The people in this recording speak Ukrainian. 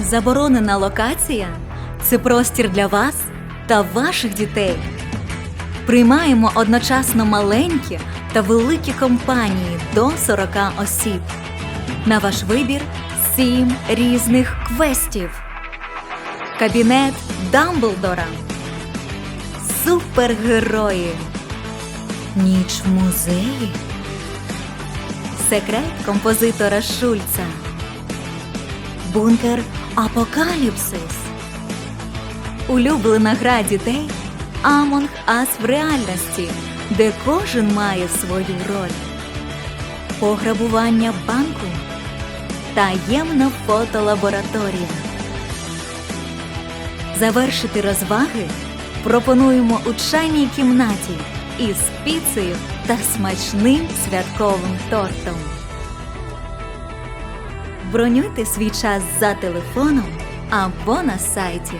Заборонена локація це простір для вас та ваших дітей. Приймаємо одночасно маленькі та великі компанії до 40 осіб. На ваш вибір сім різних квестів. Кабінет Дамблдора. Супергерої. Ніч в музеї. Секрет композитора Шульца. Бункер Апокаліпсис. Улюблена гра дітей Among Us в реальності, де кожен має свою роль. Пограбування банку. Таємна фотолабораторія. Завершити розваги пропонуємо у чайній кімнаті із піцею та смачним святковим тортом. Бронюйте свій час за телефоном або на сайті